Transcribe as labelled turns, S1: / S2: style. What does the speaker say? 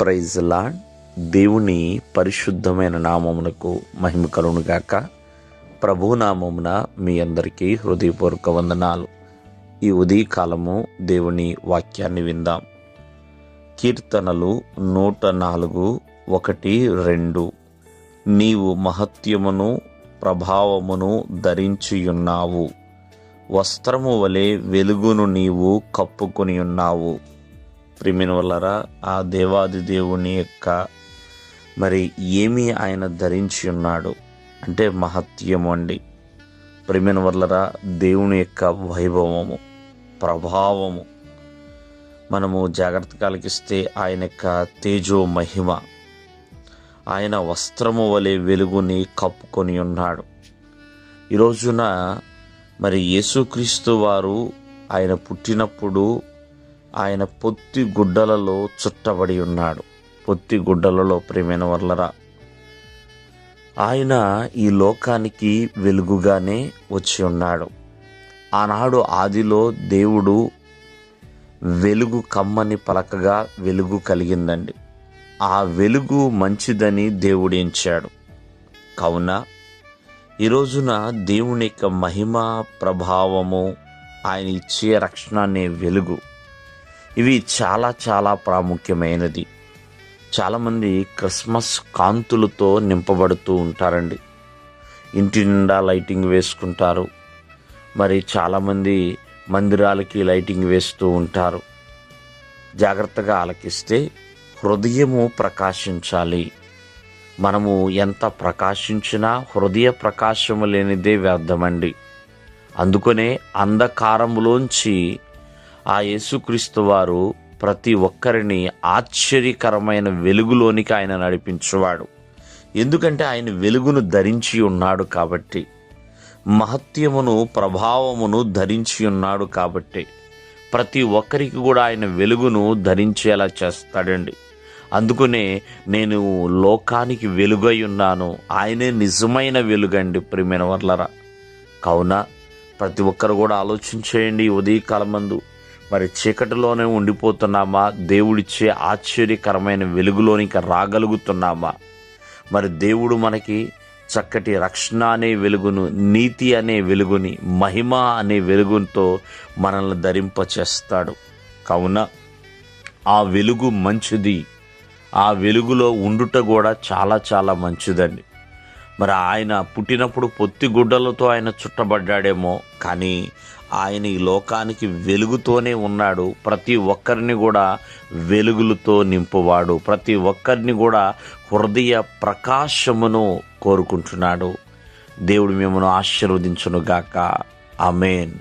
S1: Praise lord దేవుని పరిశుద్ధమైన నామమునకు మహిమ కలుగునుగాక ప్రభు నామమున మీ అందరికీ హృదయపూర్వక వందనాలు. ఈ ఉదయకాలము దేవుని వాక్యాన్ని విందాం. కీర్తనలు నూట నాలుగు ఒకటి రెండు. నీవు మహత్యమును ప్రభావమును ధరించియున్నావు. వస్త్రము వలె వెలుగును నీవు కప్పుకొని ఉన్నావు ప్రిమిన వల్లరా ఆ దేవాది దేవుని యొక్క మరి ఏమి ఆయన ధరించి ఉన్నాడు? అంటే మహత్యము అండి. ప్రిమిన వల్లరా దేవుని యొక్క వైభవము ప్రభావము. మనము జాగ్రత్త కలిగిస్తే ఆయన యొక్క తేజో మహిమ ఆయన వస్త్రము వలె వెలుగుని కప్పుకొని ఉన్నాడు. ఈరోజున మరి యేసుక్రీస్తు వారు ఆయన పుట్టినప్పుడు ఆయన పొత్తి గుడ్డలలో చుట్టబడి ఉన్నాడు. పొత్తి గుడ్డలలో ప్రేమైన వర్లరా ఆయన ఈ లోకానికి వెలుగుగానే వచ్చి ఉన్నాడు. ఆనాడు ఆదిలో దేవుడు వెలుగు కమ్మని పలకగా వెలుగు కలిగిందండి. ఆ వెలుగు మంచిదని దేవుడు ఎంచాడు. కావున ఈ రోజున దేవుని యొక్క మహిమ ప్రభావము ఆయన ఇచ్చే రక్షణ అనే వెలుగు. ఇవి చాలా చాలా ప్రాముఖ్యమైనది. చాలామంది క్రిస్మస్ కాంతులతో నింపబడుతూ ఉంటారండి. ఇంటి నిండా లైటింగ్ వేసుకుంటారు. మరి చాలామంది మందిరాలకి లైటింగ్ వేస్తూ ఉంటారు. జాగ్రత్తగా ఆలకిస్తే హృదయము ప్రకాశించాలి. మనము ఎంత ప్రకాశించినా హృదయ ప్రకాశము లేనిదే వ్యర్థమండి. అందుకనే అంధకారములోంచి ఆ యేసుక్రీస్తు వారు ప్రతి ఒక్కరిని ఆశ్చర్యకరమైన వెలుగులోనికి ఆయన నడిపించువాడు. ఎందుకంటే ఆయన వెలుగును ధరించి ఉన్నాడు కాబట్టి మహత్యమును ప్రభావమును ధరించి ఉన్నాడు కాబట్టి ప్రతి ఒక్కరికి కూడా ఆయన వెలుగును ధరించేలా చేస్తాడండి. అందుకనే నేను లోకానికి వెలుగై ఉన్నాను. ఆయనే నిజమైన వెలుగండి ప్రియమైన వర్లరా. కావున ప్రతి ఒక్కరు కూడా ఆలోచించేయండి ఉదయకాలమందు. మరి చీకటిలోనే ఉండిపోతున్నామా? దేవుడిచ్చే ఆశ్చర్యకరమైన వెలుగులోనికి రాగలుగుతున్నామా? మరి దేవుడు మనకి చక్కటి రక్షణ అనే వెలుగును నీతి అనే వెలుగుని మహిమ అనే వెలుగుతో మనల్ని ధరింపచేస్తాడు. కావున ఆ వెలుగు మంచిది. ఆ వెలుగులో ఉండుట కూడా చాలా చాలా మంచిదండి. మరి ఆయన పుట్టినప్పుడు పొత్తి గుడ్డలతో ఆయన చుట్టబడ్డాడేమో కానీ ఆయన ఈ లోకానికి వెలుగుతోనే ఉన్నాడు. ప్రతి ఒక్కరిని కూడా వెలుగులతో నింపువాడు. ప్రతి ఒక్కరిని కూడా హృదయ ప్రకాశమును కోరుకుంటున్నాడు. దేవుడు మిమ్మను ఆశీర్వదించునుగాక. ఆమెన్.